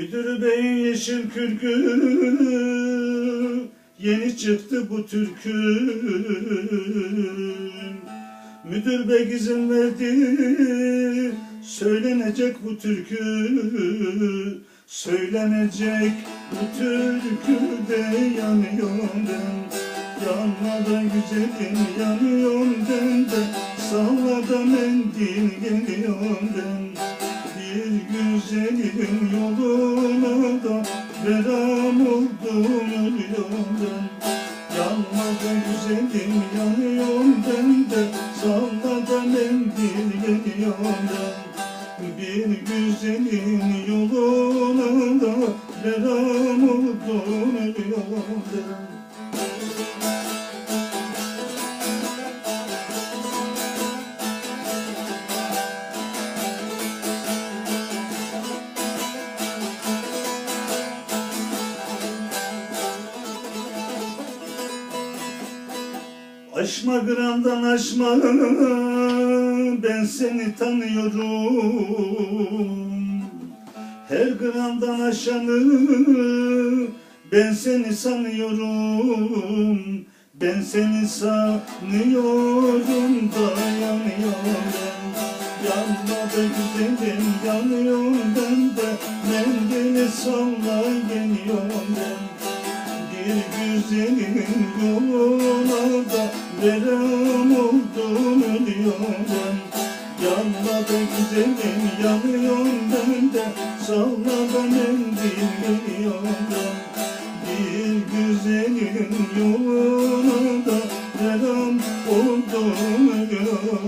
Müdür beyin yeşil kürkü. Yeni çıktı bu türkün Müdür bey izin verdi. Söylenecek bu türkü. Söylenecek bu türküde yanıyorum ben Yanma da güzelim yanıyorum ben de Salla da mendil geliyorum ben Bir güzelin yoluna da Veram oldum ölüyorum ben. Yanma da güzelim yanıyorum ben de. Salla da mendil geliyorum ben. Bir güzelin yoluna da Veram Aşma gramdan aşma ben seni tanıyorum. Her gramdan aşanı ben seni sanıyorum. Ben seni sanıyorum dayanıyorum Yanma da güzelim yanıyorum ben de. Mendili salla geliyorum ben güzelin yoluna da verem oldum ölüyorum Yanma da güzelim yanıyorum ben de. Salla da mendil geliyorum Bir güzelin yoluna da verem oldum ölüyorum